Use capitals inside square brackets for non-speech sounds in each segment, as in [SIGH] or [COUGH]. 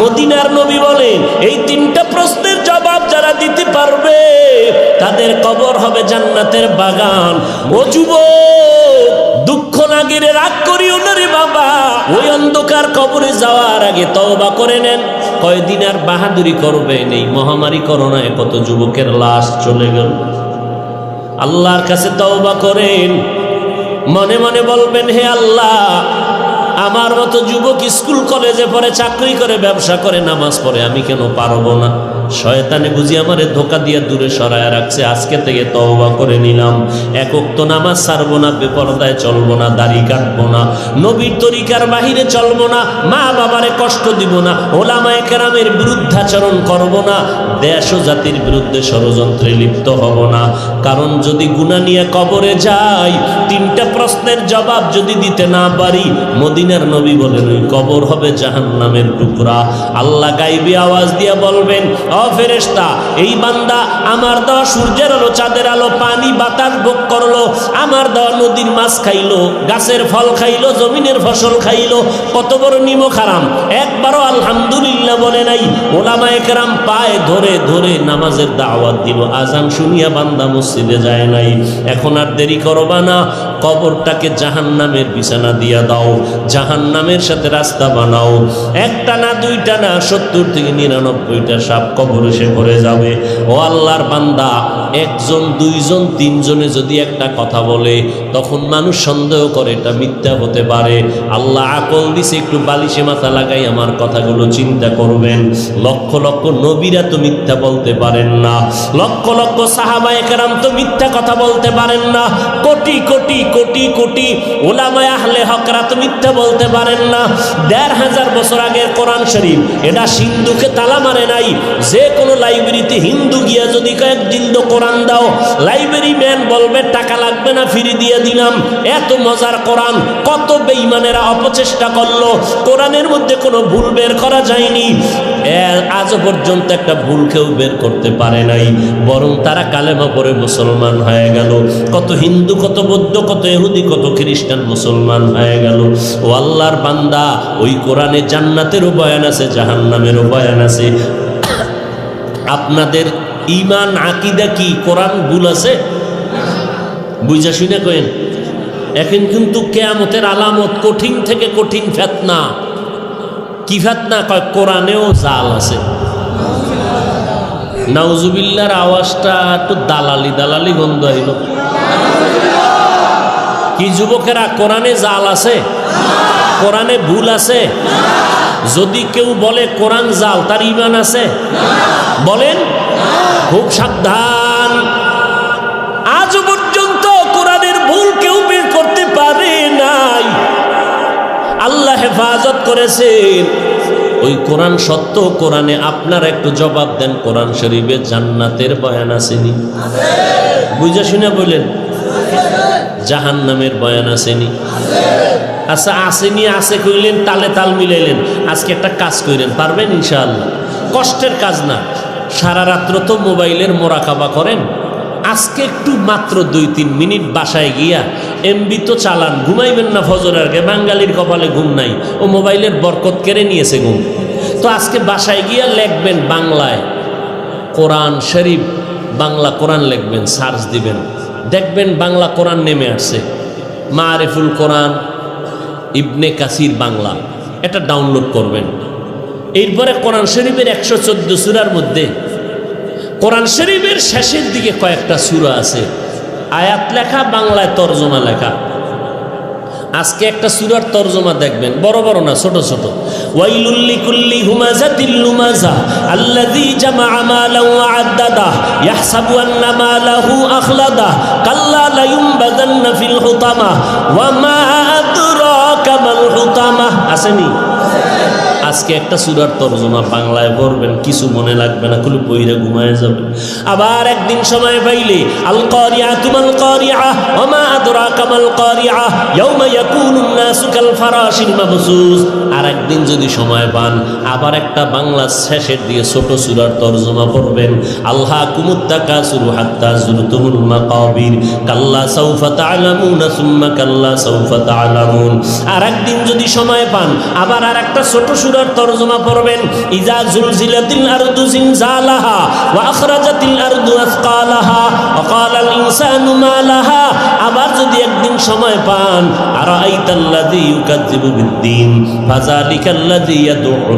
মদিনার নবী বলেন, এই তিনটা প্রশ্নের জবাব যারা দিতে পারবে, তাদের কবর হবে জান্নাতের বাগান। ও যুবক, দুঃখ লাগিরে রাগ করিও না রে বাবা। ওই অন্ধকার কবরে যাওয়ার আগে তওবা করে নেন। কয়দিন আর বাহাদুরি করবেন এই মহামারী করোনায়, কত যুবকের লাশ চলে গেল। আল্লাহর কাছে তওবা করেন। মনে মনে বলবেন, হে আল্লাহ আমার মতো যুবক স্কুল কলেজে পড়ে, চাকরি করে, ব্যবসা করে, নামাজ পড়ে, আমি কেন পারব না? শয়তানে বুঝি আমারে ধোকা দিয়ে দূরে সরায় রাখছে। আজকে থেকে তওবা করে নিলাম। একক নামাজ ছাড়বো না, বেপরদায় চলবো না, দাড়ি কাটবো না, নবীর তরিকার বাহিরে চলবো না মা বাবারে কষ্ট দিব না ওলামায়ে কেরামের বিরুদ্ধাচরণ করব না, দেশ ও জাতির বিরুদ্ধে ষড়যন্ত্রে লিপ্ত হব না। কারণ যদি গুণা নিয়ে কবরে যাই, তিনটা প্রশ্নের জবাব যদি দিতে না পারি, মদিনার নবী বলেন, ওই কবর হবে জাহান নামের টুকরা। আল্লাহ গাইবি আওয়াজ দিয়ে বলবেন অ ফেরেশতা, এই বান্দা আমার দেওয়া সূর্যের আলো, চাঁদের আলো, পানি, বাতাস ভোগ করল। আমার দেওয়া নদীর মাছ খাইলো, গাছের ফল খাইলো, জমিনের ফসল খাইলো। কত বড় নিমক হারাম। একবারও আলহামদুলিল্লাহ বলে নাই। ওলামা একরাম পায়ে ধরে ধরে নামাজের দাওয়াত দিল। আজান শুনিয়া বান্দা মসজিদে যায় নাই। এখন আর দেরি করবা না। কবরটাকে জাহান নামের বিছানা দিয়া দাও। জাহান নামের সাথে রাস্তা বানাও। একটা না, দুইটা না, সত্তর থেকে নিরানব্বইটা সাপ কবর এসে ভরে যাবে। ও আল্লাহর বান্দা একজন, দুইজন, তিনজনে যদি একটা কথা বলে, তখন মানুষ সন্দেহ করে, এটা মিথ্যা হতে পারে। আল্লাহ আকল দিছে, একটু বালিশে মাথা লাগাই আমার কথাগুলো চিন্তা করবেন। লক্ষ লক্ষ নবীরা তো মিথ্যা বলতে পারেন না। লক্ষ লক্ষ সাহাবায়ে কেরাম তো মিথ্যা কথা বলতে পারেন না। কোটি কোটি কোটি কোটি ওলামায় আহলে হকরা তো মিথ্যা বলতে পারেন না। দেড় হাজার বছর আগের কোরআন শরীফ, এটা সিন্ধুকে তালা মারে নাই। যে কোনো লাইব্রেরিতে হিন্দু গিয়া যদি কয়েক জিন্দ কোরআন দাও। লাইব্রেরি ম্যান বলবে, টাকা লাগবে না, ফিরে দিয়ে দিলাম। এত মজার কোরআন, কত বেঈমানেরা অপচেষ্টা করল। কোরআনের মধ্যে কোনো ভুল বের করা যায়নি। আজ পর্যন্ত একটা ভুল কেউ বের করতে পারে নাই। বরং তারা কালেমা পরে মুসলমান হয়ে গেল। কত হিন্দু, কত বৌদ্ধ, কত এহুদি কত খ্রিস্টান মুসলমান হয়ে গেল। ও আল্লাহর বান্দা, ওই কোরআনে জান্নাতেরও বয়ান আছে, জাহান্নামেরও বয়ান আছে। [COUGHS] আপনাদের ইমান, আকিদা কি? কোরআন ভুল আছে? বুঝা শুনে কেন এখন কিন্তু কেয়ামতের আলামত কঠিন থেকে কঠিন ফেতনা। কি ফেতনা? কয়, কোরআনেও জাল আছে। নাউজুবিল্লার আওয়াজটা একটু দালালি দালালি গন্ধ হইল কি যুবকেরা, কোরআনে জাল আছে? কোরআনে ভুল আছে? যদি কেউ বলে কোরআন জাল, তার ইমান আছে? বলেন। খুব সাবধান। আজও পর্যন্ত কোরআনের ভুল কেউ বের করতে পারে নাই। আল্লাহ হেফাজত করেছেন। ওই কোরআন সত্য, কোরআনে আপনার একটু জবাব দেন। কোরআন শরীফে জান্নাতের বয়ান আসেনি? বুঝা শুনে বললেন জাহান নামের বয়ান আসেনি? আচ্ছা আসেনি, আসে কইলেন, তালে তাল মিলাইলেন। আজকে একটা কাজ কইলেন পারবেন ইনশাআল্লাহ? কষ্টের কাজ না। সারা রাত্র তো মোবাইলের মোরাকাবা করেন। আজকে একটু মাত্র দুই তিন মিনিট বাসায় গিয়া এমবি তো চালান, ঘুমাইবেন না ফজর আগে বাঙালির কপালে ঘুম নাই, ও মোবাইলের বরকত কেড়ে নিয়েছে ঘুম। তো আজকে বাসায় গিয়া লেখবেন বাংলায়, কোরআন শরীফ, বাংলা কোরআন লিখবেন, সার্চ দিবেন। দেখবেন বাংলা কোরআন নেমে আসছে। মারেফুল কোরআন, ইবনে কাসির বাংলা, এটা ডাউনলোড করবেন। এরপরে কোরআন শরীফের একশো চোদ্দ সুরার মধ্যে কোরআন শরীফের শেষের দিকে কয়েকটা সুরা আছে। আয়াত লেখা, বাংলায় তর্জমা লেখা। আজকে একটা সুরার তর্জমা দেখবেন, বড় বড় না, ছোট ছোট। ওয়াইলুল্লি কুল্লি হুমাজাতিল লুমাজা আল্লাযী জামা মালান ওয়া আদ্দাদা ইয়াহসাবু আন্না মালাহু আখলাদা কাল্লা লা ইউমবাদান্না ফিল হুতামা ওয়া মা আদরাকা মাল হুতামা। আসেনি? আজকে একটা সুরার তর্জমা বাংলায় পড়বেন, কিছু মনে লাগবে না, খুলে বইরে ঘুমায় যাবে। আবার একদিন সময় পাইলে আল করিয়া তুমাল করিয়া আদরা কামাল কারিয়া ইয়াউমা ইয়াকুনুন নাসু কাল ফারাশিল মাবসুস। আর যদি সময় পান, আবার একটা বাংলা শেষের দিয়ে ছোট সুরার তর্জমা পড়বেন আল্লাহ কুমুত্তাকা সুরু হাত্তা জুরতুমুল মাকাবির। কাল্লা সাউফা তা'লামুনা সুম্মা কাল্লা সাউফা তা'লামুন আর যদি সময় পান, আবার আর একটা ছোট সুরার তরজমা পড়বেন ইজা জুলজিলাতিল আরদু জিনজালাহা ওয়া আখরাজাতিল আরদু আথকালাহা ওয়া ক্বালাল ইনসানু মা লাহা আবার যদি একদিন সময় পান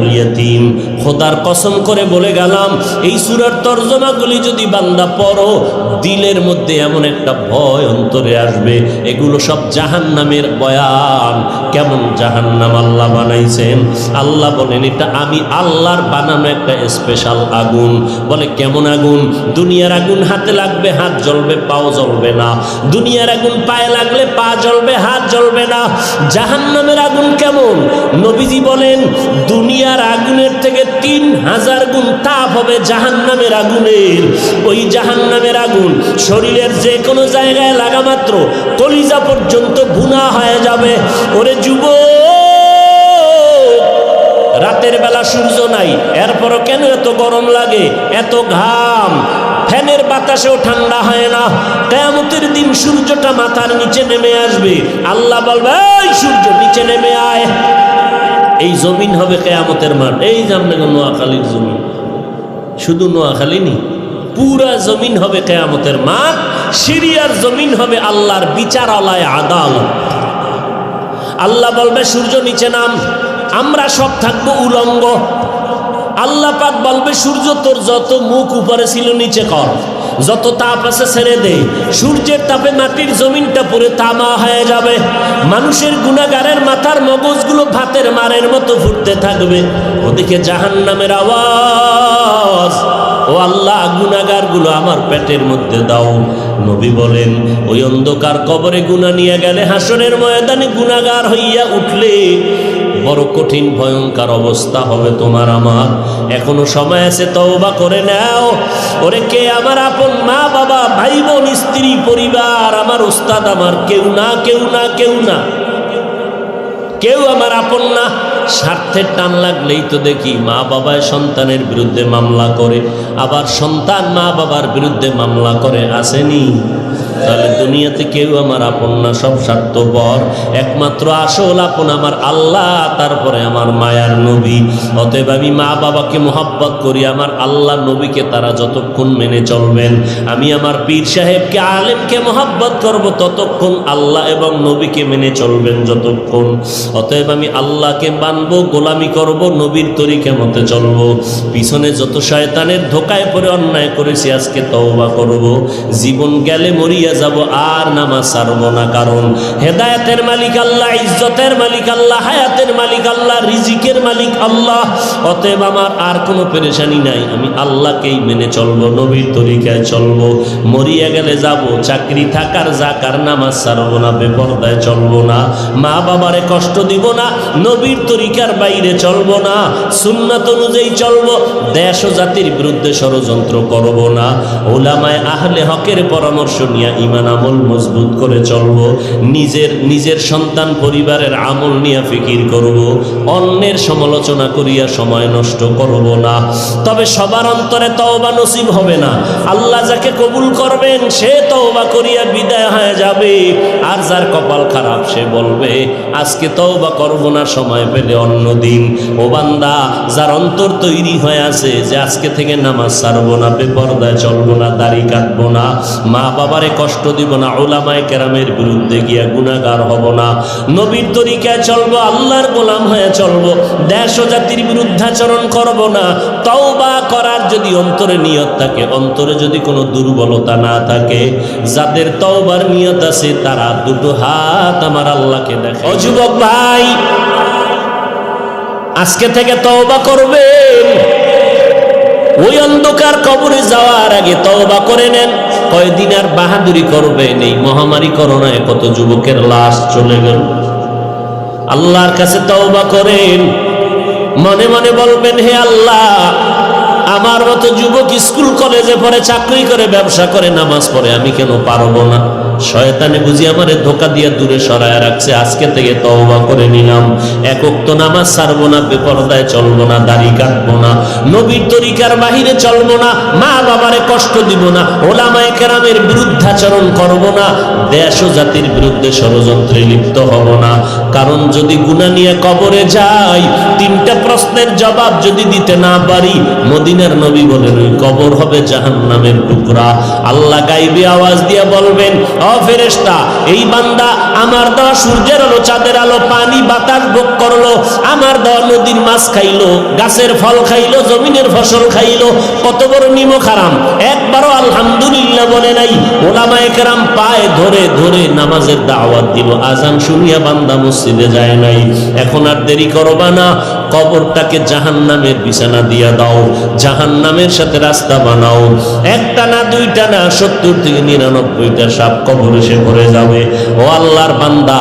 ইয়াতীম। খোদার কসম করে বলে গেলাম, এই সূরার তরজমাগুলি যদি বান্দা পড়ো, দিলের মধ্যে এমন একটা ভয় অন্তরে আসবে। এগুলো সব জাহান্নামের বয়ান। কেমন জাহান্নাম আল্লাহ বানাইছেন? আল্লাহ বলেন, এটা আমি আল্লাহর বানানো একটা স্পেশাল আগুন। বলে, কেমন আগুন? দুনিয়ার আগুন হাতে লাগবে, হাত জ্বলবে, পাও জ্বলবে না। দুনিয়ার আগুন পায়ে লাগলে পা জ্বলবে, হাত জ্বলবে না। জাহান্নামের আগুন কেমন? নবীজি বলেন, দুনিয়ার আগুনের থেকে তিন হাজার গুণ তাপ হবে জাহান্নামের আগুনের। ওই জাহান্নামের আগুন শরীরের যে কোনো জায়গায় লাগা মাত্র কলিজা পর্যন্ত ভুনা হয়ে যাবে। ওরে যুব রাতের বেলা সূর্য নাই, এরপরও কেন এত গরম লাগে? এত ঘাম? ফ্যানের বাতাসেও ঠান্ডা হয় না। কেয়ামতের দিন সূর্যটা মাথার নিচে নেমে আসবে। আল্লাহ বলবে, এই সূর্য নিচে নেমে আয়। এই জমিন হবে কেয়ামতের মাঠ। এই আপনাকে নোয়াখালীর জমিন। শুধু নোয়াখালী নি, পুরা জমিন হবে কেয়ামতের মাঠ। সিরিয়ার জমিন হবে আল্লাহর বিচারালয় আদালত। আল্লাহ বলবে, সূর্য নিচে নাম, আমরা সব থাকব উলঙ্গ। আল্লাহ পাক বলবে, সূর্য তোর যত মুখ উপরে ছিল নিচে কর। যত তাপ আছে ছেড়ে দে। সূর্যের তাপে মাটির জমিনটা পুরো তামা হয়ে যাবে। মানুষের গুণাগারের মাথার মগজগুলো ভাতের মারের মতো ফুটতে থাকবে। ওদিকে জাহান নামের আওয়াজ, ও আল্লাহ গুনাগারগুলো আমার পেটের মধ্যে দাও। নবী বলেন, ওই অন্ধকার কবরে গুনা নিয়ে গেলে হাসনের ময়দানে গুনাগার হইয়া উঠলে বড় কঠিন, ভয়ঙ্কর অবস্থা হবে তোমার আমার। এখনও সময় আছে, তওবা করে নাও। ওরে কে আমার আপন মা, বাবা ভাই বোন স্ত্রী, পরিবার, আমার উস্তাদ আমার, কেউ না কেউ না কেউ না। কেউ আমার আপন না। স্বার্থের টান লাগলেই তো দেখি মা বাবায় সন্তানের বিরুদ্ধে মামলা করে। আবার সন্তান মা বাবার বিরুদ্ধে মামলা করে, আসেনি। তাহলে দুনিয়াতে কেউ আমার আপন না, সব স্বার্থপর। একমাত্র আসল আপন আমার আল্লাহ, তারপরে আমার মায়ার নবী। অতএব আমি মা বাবাকে মোহাব্বত করি, আমার আল্লাহ নবীকে তারা যতক্ষণ মেনে চলবেন। আমি আমার পীর সাহেবকে, আলেমকে মোহাব্বত করব, ততক্ষণ আল্লাহ এবং নবীকে মেনে চলবেন যতক্ষণ। অতএব আমি আল্লাহকে মানবো, গোলামি করব, নবীর তরিকে মতে চলবো। পিছনে যত শয়তানের ধোকায় পরে অন্যায় করেছি, আজকে তওবা করব। জীবন গেলে মরিয়া যাব, আর নামাজ ছাড়বো না। কারণ হেদায়েতের মালিক আল্লাহ, ইজ্জতের মালিক আল্লাহ, হায়াতের মালিক আল্লাহ, রিজিকের মালিক আল্লাহ। অতএব আমার আর কোনো পেরেশানি নাই। আমি আল্লাহকেই মেনে চলবো, নবীর তরিকায় চলবো। মরিয়া গেলে যাব, চাকরি থাকার যাকার নামাজ ছাড়বো না, বেপরদায় চলবো না। মা বাবারে কষ্ট দিব না, নবীর তরিকার বাইরে চলবো না। সুন্নাত অনুযায়ী চলবো, দেশ ও জাতির বিরুদ্ধে ষড়যন্ত্র করব না। ওলামায় আহলে হকের পরামর্শ নিয়ে ইমান আমল মজবুত করে চলবো, নিজের নিজের সন্তান পরিবারের আমল নিয়ে ফিকির করব, অন্যের সমালোচনা করিয়া সময় নষ্ট করব না। তবে সবার অন্তরে তওবা নসিব হবে না। আল্লাহ যাকে কবুল করবেন, সে তওবা করিয়া বিদায় হয়ে যাবে। আর যার কপাল খারাপ, সে বলবে, আজকে তওবা করব না, সময় পেলে অন্য দিন। ও বান্দা, যার অন্তর তৈরি হয়ে আছে, যে আজকে থেকে নামাজ ছাড়বো না, বেপরদায় চলবো না, দাড়ি কাটবো না। মা বাবারে কষ্ট দিব না ওলামায় কেরামের বিরুদ্ধে গিয়া গুণাগার হব না। নবীর তরিকায় চলবো, আল্লাহর গোলাম হয়ে চলবো, দেশ ও জাতির বিরুদ্ধাচরণ করব না। তওবা করার যদি অন্তরে নিয়ত থাকে, অন্তরে যদি কোনো দুর্বলতা না থাকে, যাদের তওবার নিয়ত আছে, তারা দুটো হাত আমার আল্লাহকে দেখে। ও যুবক ভাই, আজকে থেকে তওবা করবেন। ওই অন্ধকার কবরে যাওয়ার আগে তওবা করে নেন। কয়দিন আর বাহাদুরি করবে নেই, মহামারী করোনায় কত যুবকের লাশ চলে গেল। আল্লাহর কাছে তওবা করেন। মনে মনে বলবেন, হে আল্লাহ, আমার মতো যুবক স্কুল, কলেজে পড়ে চাকরি করে, ব্যবসা করে, নামাজ পড়ে, আমি কেন পারব না? শয়তানে বুঝি আমারে ধোকা দিয়ে দূরে সরায় রাখছে। আজকে থেকে তওবা করে নিলাম। একক তো নামাজ ছাড়বো না, বেপরদায় চলবো না, দাড়ি কাটবো না, নবীর তরিকার বাহিরে চলবো না, মা বাবারে কষ্ট দিব না, ওলামায়ে কেরামের বিরুদ্ধাচরণ করব না, দেশ ও জাতির বিরুদ্ধে ষড়যন্ত্রে লিপ্ত হব না। কারণ যদি গুণা নিয়ে কবরে যাই, তিনটা প্রশ্নের জবাব যদি দিতে না পারি, মদিনার নবী বলেন, ওই কবর হবে জাহান জাহান্নামের টুকরা। আল্লাহ গাইবে আওয়াজ দিয়ে বলবেন এই বান্দা আমার সূর্যের আলো, চাঁদের আলো, পানি, বাতাস ভোগ করল, আমার নদীর মাছ খাইলো, গাছের ফল খাইলো, জমিনের ফসল খাইলো, কত বড় নিমক হারাম। একবারও আলহামদুলিল্লাহ বলে নাই, ওলামায়ে কেরাম পায়ে ধরে ধরে নামাজের দাওয়াত দিল। আজান শুনিয়া বান্দা মসজিদে যায় নাই। এখন আর দেরি করবা না কবরটাকে জাহান্নামের বিছানা দিয়া দাও, জাহান্নামের সাথে রাস্তা বানাও। একটা না, দুইটা না, সত্তর থেকে নিরানব্বইটা সাপ কবর এসে পড়ে যাবে। ও আল্লাহর বান্দা,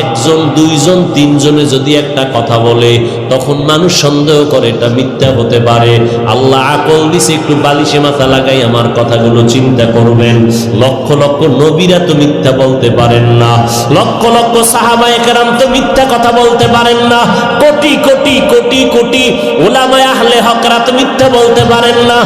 একজন, দুইজন, তিনজনে যদি একটা কথা বলে, তখন মানুষ সন্দেহ করে এটা মিথ্যা হতে পারে। আল্লাহ আকল দিছে, একটু বালিশে মাথা লাগাই আমার কথাগুলো চিন্তা করবেন। লক্ষ লক্ষ নবীরা তো মিথ্যা বলতে পারেন না। লক্ষ লক্ষ সাহাবায়ে কেরাম তো মিথ্যা কথা বলতে পারেন না। কোটি কোটি কোটি কোটি মিথ্যা বলতে পারেন না।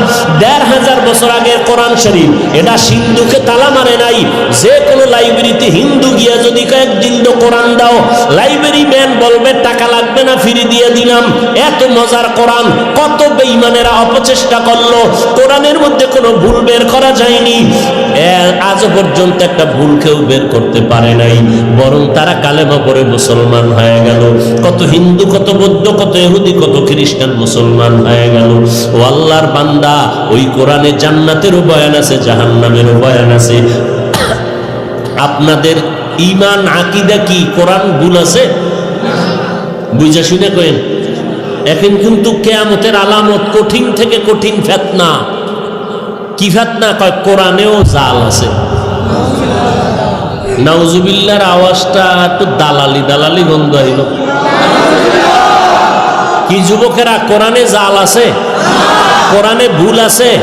দেড় হাজার বছর আগের কোরআন শরীফ, এটা সিন্ধুকে তালা মারে নাই। যে কোনো লাইব্রেরিতে হিন্দু গিয়া যদি কয়েক জিন্দ কোরআন দাও, লাইব্রেরি ম্যান বলবে, টাকা লাগবে না দিয়ে দিলাম। এত মজার কোরআন, কত বেঈমানেরা অপচেষ্টা করল। কোরআনের মধ্যে কোনো ভুল বের করা যায়নি। আজও পর্যন্ত একটা ভুল কেউ বের করতে পারে নাই। বরং তারা কালেমা পরে মুসলমান হয়ে গেল। কত হিন্দু, কত বৌদ্ধ, কত ইহুদি কত খ্রিস্টান মুসলমান হয়ে গেল। ও আল্লাহর বান্দা, ওই কোরআনে জান্নাতেরও বয়ান আছে জাহান্নামেরও বয়ান আছে। আপনাদের ইমান আকিদা কি? কোরআন ভুল আছে? বুঝা শুনে কেন এখন কিন্তু কেয়ামতের আলামত কঠিন থেকে কঠিন ফেতনা। কি ফেতনা? কয়, কোরআনেও জাল আছে। নাউজুবিল্লার আওয়াজটা একটু দালালি দালালি বন্ধ হইল। কি যুবকেরা, কোরআনে জাল আছে? কোরআনে ভুল আছে?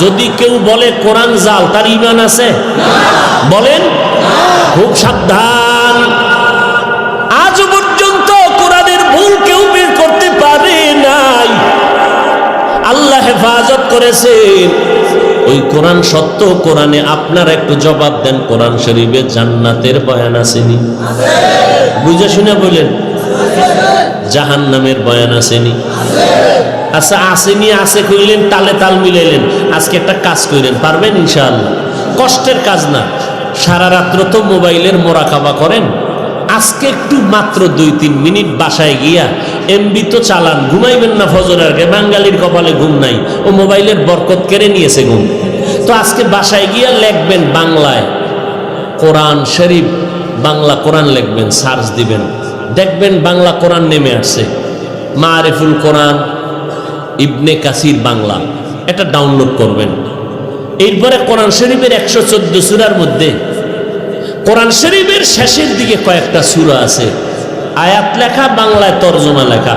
যদি কেউ বলে কোরআন জাল, তার ইমান আছে? বলেন? খুব সাবধান। আজ পর্যন্ত কোরআনের ভুল কেউ বের করতে পারে নাই। আল্লাহ হেফাজত করেছেন। ওই কোরআন সত্য, কোরআনে আপনার একটু জবাব দেন। কোরআন শরীফে জান্নাতের বয়ান আসেনি। বুঝে শুনে বলেন। জাহান নামের বয়ান আসেনি। আচ্ছা আসেনি, আসে কইলেন, তালে তাল মিলাইলেন। আজকে একটা কাজ কইলেন পারবেন ইনশাআল্লাহ? কষ্টের কাজ না। সারা রাত্র তো মোবাইলের মোরাকাবা করেন। আজকে একটু মাত্র দুই, তিন মিনিট বাসায় গিয়া, এমবি তো চালান, ঘুমাইবেন না ফজরের আগে বাঙালির কপালে ঘুম নাই। ও মোবাইলের বরকত কেড়ে নিয়েছে ঘুম। তো আজকে বাসায় গিয়া লেখবেন বাংলায়। কোরআন শরীফ, বাংলা কোরআন লিখবেন, সার্চ দিবেন। দেখবেন বাংলা কোরআন নেমে আসছে। মারেফুল কোরআন, ইবনে কাসির বাংলা, এটা ডাউনলোড করবেন। এরপরে কোরআন শরীফের একশো চোদ্দ সুরার মধ্যে, কোরআন শরীফের শেষের দিকে কয়েকটা সুরা আছে। আয়াত লেখা, বাংলায় তর্জমা লেখা।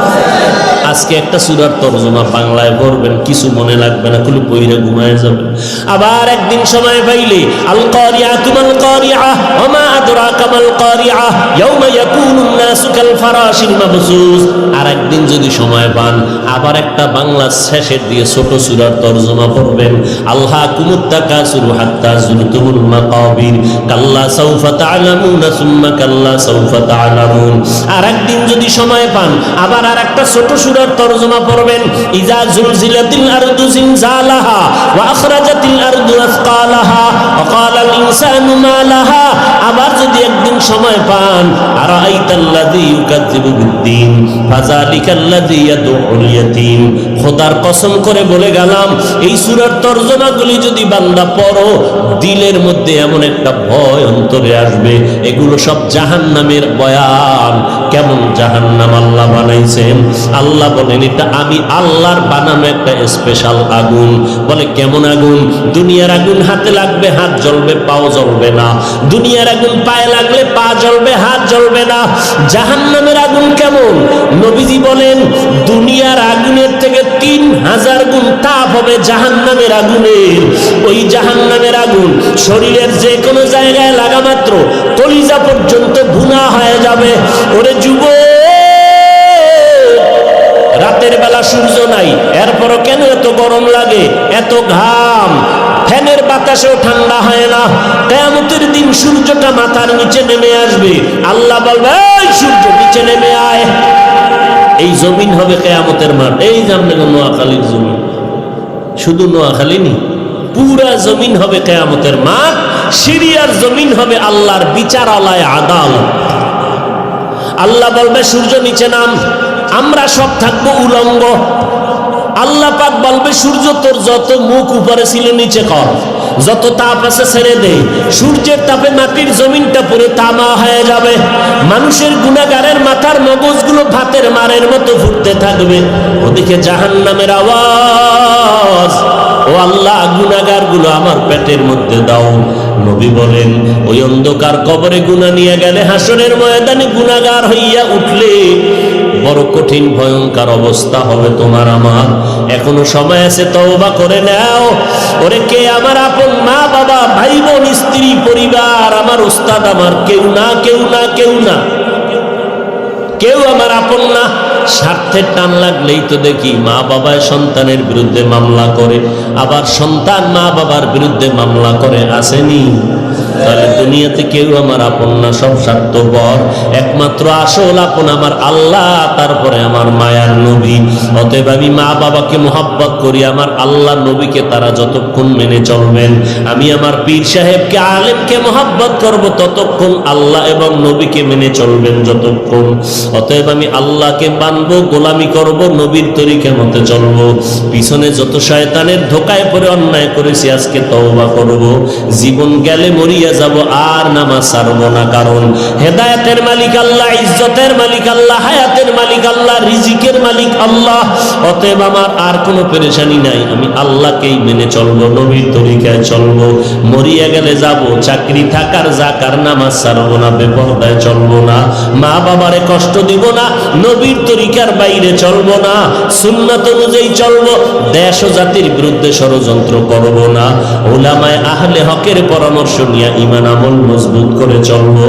আজকে একটা সুরার তর্জমা বাংলায় পড়বেন, কিছু মনে লাগবে না, খুলে বইরে ঘুমায় যাবে। আবার একদিন সময় পাইলে আল কারিয়া তুমাল কারিয়া, ওমা আদরাকা মাল কারিয়া, ইয়াউমা ইয়াকুনু নাসু কাল ফারাশিল মাবসুস। আর একদিন যদি সময় পান, আবার একটা বাংলা শেষের দিয়ে ছোট সুরার তর্জমা পড়বেন। আল্লাহ কুমুত তাকাসুরু হাত্তা জুরতুমুল মাকাবির, কাল্লা সাউফা তা'লামুনা সুম্মা কাল্লা সাউফা তা'লামুন। আর একদিন যদি সময় পান, আবার আর একটা ছোট পড়বেন, ইজা জুলজিলাতিল আরদু ওয়া আখরাজাতিল আরদু আসকালাহা ওয়া ক্বালাল ইনসানু আবার যদি একদিন সময় পান আরাইতাল্লাযী ইউকাযযিবু বিদ্দীন, ফাযালিকাল্লাযী ইয়াদউল ইয়াতীম। খোদার কসম করে বলে গেলাম, এই সূরার তর্জমাগুলি যদি বান্দা পড়ো, দিলের মধ্যে এমন একটা ভয় অন্তরে আসবে। এগুলো সব জাহান্নামের বয়ান। কেমন জাহান্নাম আল্লাহ বানাইছেন? আল্লাহ বলেন এটা আমি আল্লাহর বানানো একটা স্পেশাল আগুন। বলে, কেমন আগুন? দুনিয়ার আগুন হাতে লাগবে, হাত জ্বলবে, পাও জ্বলবে না। দুনিয়ার আগুন পায়ে লাগলে পা জ্বলবে, হাত জ্বলবে না। আগুন কেমন? নবীজি বলেন, দুনিয়ার আগুনের থেকে তিন হাজার গুণ তাপ হবে জাহান্নামের আগুনের। ওই জাহান্নামের আগুন শরীরের যে কোনো জায়গায় লাগা মাত্র কলিজা পর্যন্ত ভুনা হয়ে যাবে। ওরে যুব রাতের বেলা সূর্য নাই। এরপরও কেন এত গরম লাগে? এত ঘাম। ফ্যানের বাতাসেও ঠান্ডা হয় না। কেয়ামতের দিন সূর্যটা মাথার নিচে নেমে আসবে। আল্লাহ বলবে, "এই সূর্য নিচে নেমে আয়। এই জমিন হবে কেয়ামতের মাঠ। এই আপনাকে নোয়াখালীর জমিন। শুধু নোয়াখালী নি। পুরা জমিন হবে কেয়ামতের মাঠ। সিরিয়ার জমিন হবে আল্লাহর বিচারালয় আদালত। আল্লাহ বলবে, সূর্য নিচে নাম, আমরা সব থাকব উলঙ্গ। আল্লাহ পাক বলবে, সূর্য তোর যত মুখ উপরে ছিল নিচে কর। যত তাপ আছে ছেড়ে দে। সূর্যের তাপে মাটির জমিনটা পুরো তামা হয়ে যাবে। মানুষের গুণাগারের মাথার মগজগুলো ভাতের মারের মতো ফুটতে থাকবে। ওদিকে জাহান নামের আওয়াজ, ও আল্লাহ গুনাগারগুলো আমার পেটের মধ্যে দাও। নবী বলেন, ওই অন্ধকার কবরে গুনা নিয়ে গেলে হাসনের ময়দানে গুনাগার হইয়া উঠলে বড় কঠিন, ভয়ঙ্কর অবস্থা হবে তোমার আমার। এখনও সময় আছে, তওবা করে নাও। ওরে কে আমার আপন মা, বাবা ভাই বোন স্ত্রী, পরিবার, আমার ওস্তাদ আমার, কেউ না কেউ না কেউ না। কেউ আমার আপন না। স্বার্থের টান লাগলেই তো দেখি মা বাবায় সন্তানের বিরুদ্ধে মামলা করে। আবার সন্তান মা বাবার বিরুদ্ধে মামলা করে, আসেনি। তাহলে দুনিয়াতে কেউ আমার আপন না, সব স্বার্থপর। একমাত্র আসল আপন আমার আল্লাহ, তারপরে আমার মায়ার নবী। অতএব আমি মা বাবাকে মোহাব্বত করি, আমার আল্লাহ নবীকে তারা যতক্ষণ মেনে চলবেন। আমি আমার পীর সাহেবকে, আলেমকে মোহাব্বত করব, ততক্ষণ আল্লাহ এবং নবীকে মেনে চলবেন যতক্ষণ। অতএব আমি আল্লাহকে মানবো, গোলামি করব, নবীর তরিকে মতে চলবো। পিছনে যত শয়তানের ধোকায় পরে অন্যায় করেছি, আজকে তওবা করব। জীবন গেলে মরিয়া যাব, আর নামাজ ছাড়বো না। কারণ হেদায়েতের মালিক আল্লাহ, ইজ্জতের মালিক আল্লাহ, হায়াতের মালিক আল্লাহ, রিজিকের মালিক আল্লাহ। অতএব আমার আর কোনো পেরেশানি নাই। আমি আল্লাহকেই মেনে চলবো, নবীর তরিকায় চলবো। মরিয়া গেলে যাব, চাকরি থাকার জাকার নামাজ ছাড়বো না, বেপরদায় চলবো না। মা বাবারে কষ্ট দিব না, নবীর তরিকার বাইরে চলবো না। সুন্নাত অনুযায়ী চলবো, দেশ ও জাতির বিরুদ্ধে ষড়যন্ত্র করব না। ওলামায় আহলে হকের পরামর্শ নিয়ে ইমান আমল মজবুত করে চলবো,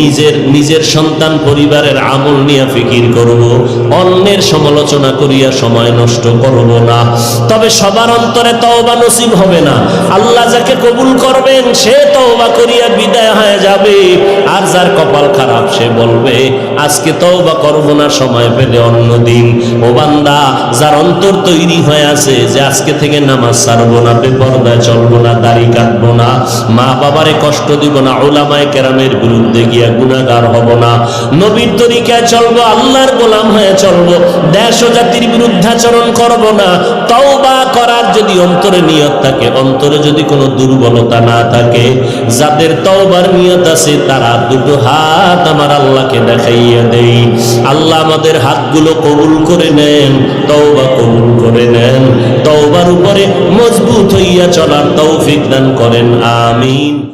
নিজের নিজের সন্তান পরিবারের আমল নিয়ে ফিকির করব, অন্যের সমালোচনা করিয়া সময় নষ্ট করব না। তবে সবার অন্তরে তওবা নসিব হবে না। আল্লাহ যাকে কবুল করবেন, সে তওবা করিয়া বিদায় হয়ে যাবে। আর যার কপাল খারাপ, সে বলবে, আজকে তওবা করব না, সময় পেলে অন্য দিন। ও বান্দা, যার অন্তর তৈরি হয়ে আছে, যে আজকে থেকে নামাজ ছাড়বো না, বেপরদায় চলবো না, দাড়ি কাটবো না। মা বাবারে কষ্ট দিব না ওলামায় কেরামের বিরুদ্ধে গিয়া গুণাগার হব না। নবীর তরিকায় চলবো, আল্লাহর গোলাম হয়ে চলবো, দেশ ও জাতির বিরুদ্ধাচরণ করব না। তওবা করার যদি অন্তরে নিয়ত থাকে, অন্তরে যদি কোনো দুর্বলতা না থাকে, যাদের তওবার নিয়ত আছে, তারা দুটো হাত আমার আল্লাহকে দেখাইয়া দেই। আল্লাহ আমাদের হাতগুলো কবুল করে নেন, তওবা কবুল করে নেন। তওবার উপরে মজবুত হইয়া চলার তৌফিক দান করেন, আমিন।